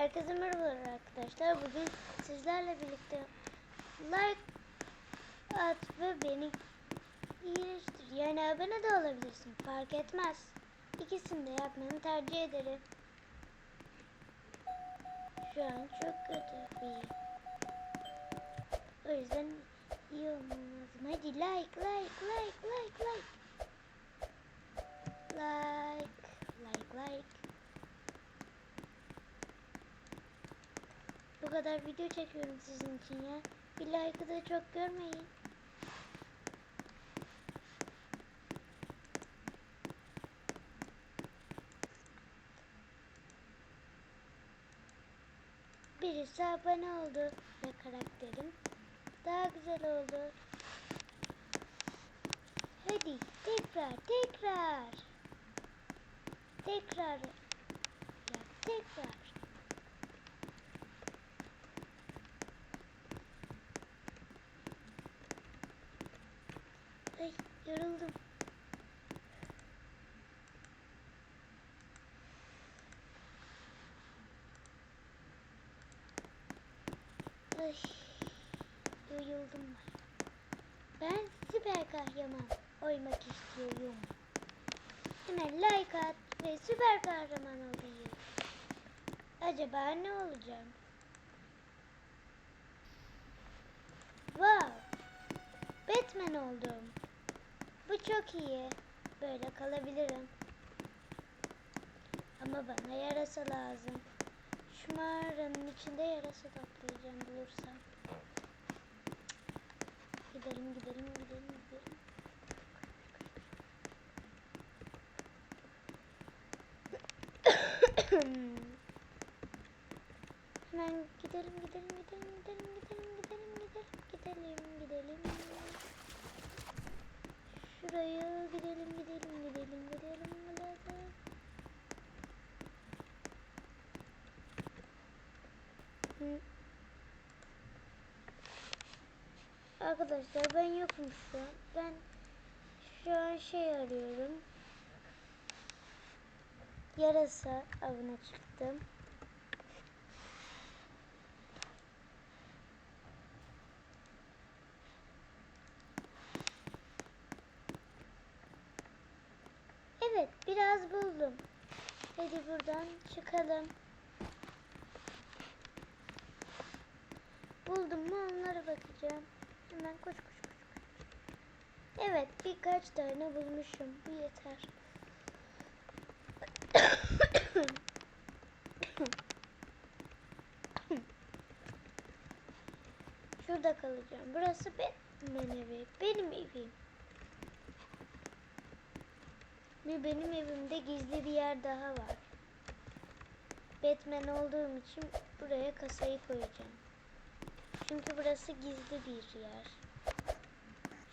Herkese merhabalar arkadaşlar. Bugün sizlerle birlikte like at ve beni iyileştir. Yani abone de olabilirsin. Fark etmez. İkisini de yapmanı tercih ederim. Şu an çok kötü bir. O yüzden iyi olmam lazım. Hadi like like like like like. Like like like. Bu kadar video çekiyorum sizin için ya. Bir like'ı da çok görmeyin. Birisi abone oldu ve karakterim daha güzel oldu. Hadi tekrar tekrar. Tekrar. Ya tekrar. Ay yoruldum. Ay yoruldum ben. Ben süper kahraman oymak istiyorum. Hemen like at ve süper kahraman olayım. Acaba ne olacağım? Wow! Batman oldum. Bu çok iyi. Böyle kalabilirim. Ama bana yarasa lazım. Şu mağaranın içinde yarasa toplayacağım bulursam. Gidelim gidelim gidelim gidelim. Hemen gidelim gidelim gidelim gidelim gidelim gidelim gidelim gidelim gidelim. Şuraya gidelim gidelim gidelim gidelim gidelim. Hı. Arkadaşlar ben yokum şu an. Ben şu an şey arıyorum. Yarasa avına çıktım. Evet biraz buldum. Hadi buradan çıkalım. Buldum mu onlara bakacağım. Hemen koş koş koş. Evet birkaç tane bulmuşum. Bu yeter. Şurada kalacağım. Burası benim evi. Benim evim. Bir benim evimde gizli bir yer daha var. Batman olduğum için buraya kasayı koyacağım. Çünkü burası gizli bir yer.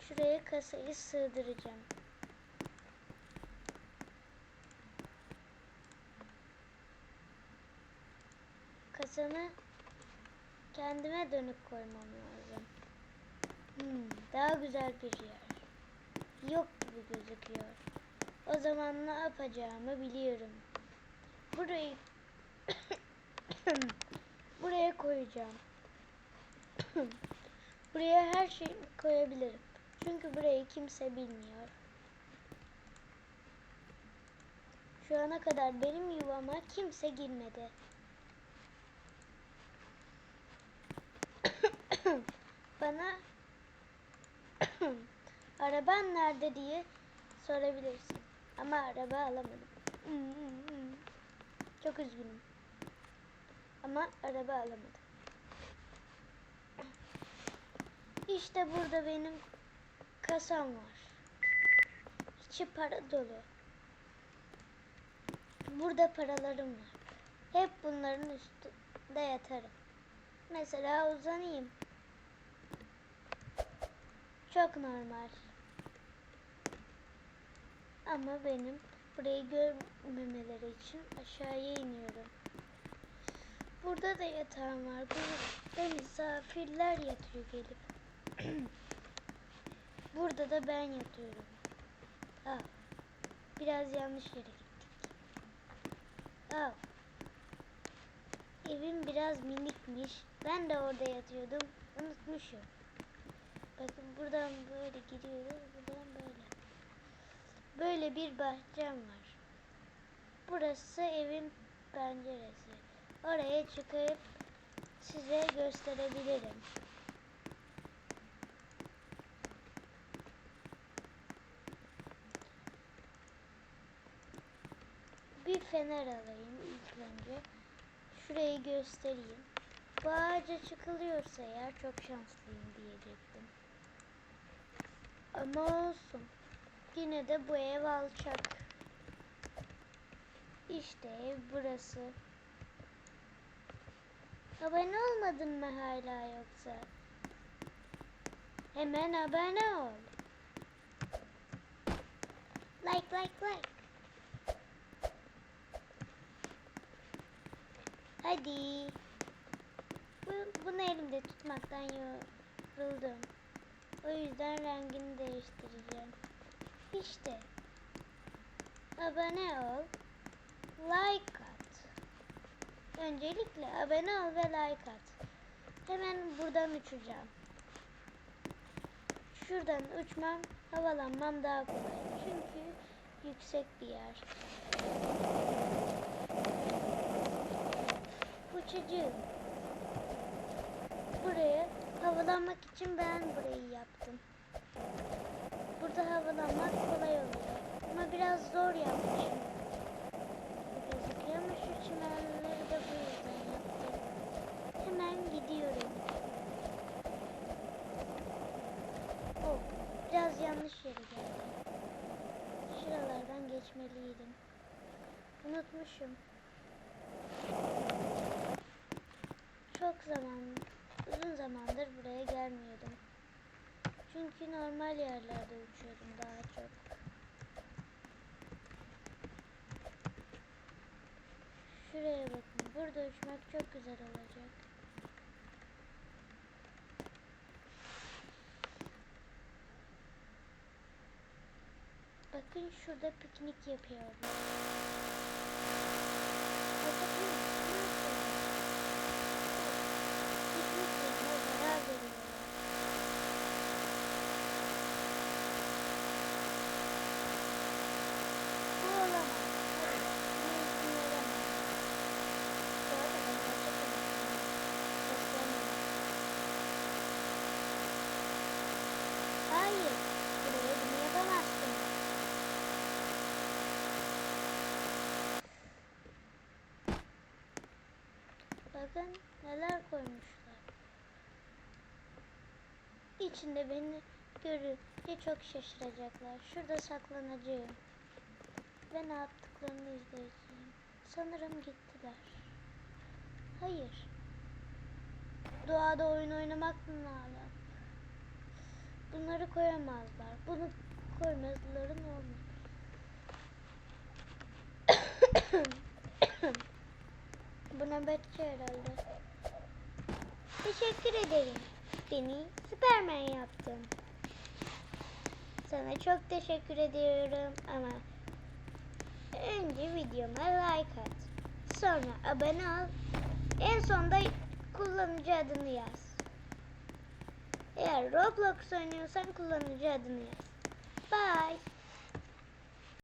Şuraya kasayı sığdıracağım. Kasanı kendime dönük koymam lazım. Hmm, daha güzel bir yer. Yok gibi gözüküyor. O zaman ne yapacağımı biliyorum. Burayı buraya koyacağım. buraya her şeyi koyabilirim. Çünkü burayı kimse bilmiyor. Şu ana kadar benim yuvama kimse girmedi. Bana araban nerede diye sorabilirsin. Ama araba alamadım. Çok üzgünüm. Ama araba alamadım. İşte burada benim kasam var. İçi para dolu. Burada paralarım var. Hep bunların üstünde yatarım. Mesela uzanayım. Çok normal. Ama benim burayı görmemeleri için aşağıya iniyorum. Burada da yatağım var. Burada misafirler yatıyor gelip. Burada da ben yatıyorum. Aa, biraz yanlış yere gittik. Aa, evim biraz minikmiş. Ben de orada yatıyordum. Unutmuşum. Bakın buradan böyle giriyoruz. Buradan böyle. Böyle bir bahçem var. Burası evin penceresi. Oraya çıkıp size gösterebilirim. Bir fener alayım ilk önce. Şurayı göstereyim. Bu ağaca çıkılıyorsa eğer çok şanslıyım diyecektim. Ama olsun. Yine de bu ev alçak. İşte ev burası. Abone olmadın mı hala yoksa? Hemen abone ol. Like like like. Hadi. Bu, bunu elimde tutmaktan yoruldum. O yüzden rengini değiştireceğim. İşte. Abone ol. Like at. Öncelikle abone ol ve like at. Hemen buradan uçacağım. Şuradan uçmam, havalanmam daha kolay. Çünkü yüksek bir yer. Uçacağım. Buraya havalanmak için ben burayı yaptım. Burada havalanmak kolay oluyor. Ama biraz zor yapmışım. Gözüküyor ama şu çimenleri de bu yüzden yaptım. Hemen gidiyorum. Oh, biraz yanlış yere geldim. Şuralardan geçmeliydim. Unutmuşum. Çok zaman, uzun zamandır buraya gelmiyordum. Çünkü normal yerlerde uçuyordum daha çok. Şuraya bakın. Burada uçmak çok güzel olacak. Bakın şurada piknik. Bakın, ne yapıyorlar? Piknik yerine zarar veriyorlar. Bu olamaz. Hayır, buna izin veremem. Bu arada ben gerçek konuşuyorum. Seslenmiyorum. Hayır, buraya bunu yapamazsın. Bakın neler koymuşlar. İçinde beni görünce çok şaşıracaklar. Şurada saklanacağım. Ve ne yaptıklarını izleyeceğim. Sanırım gittiler. Hayır. Doğada oyun oynamak mı hala? Bunları koyamazlar. Bunu koymaları normal. Bu nöbetçi herhalde. Teşekkür ederim. Beni Süpermen yaptın. Sana çok teşekkür ediyorum ama önce videoma like at. Sonra abone ol. En sonda kullanıcı adını yaz. Eğer Roblox oynuyorsan kullanıcı adını yaz. Bye.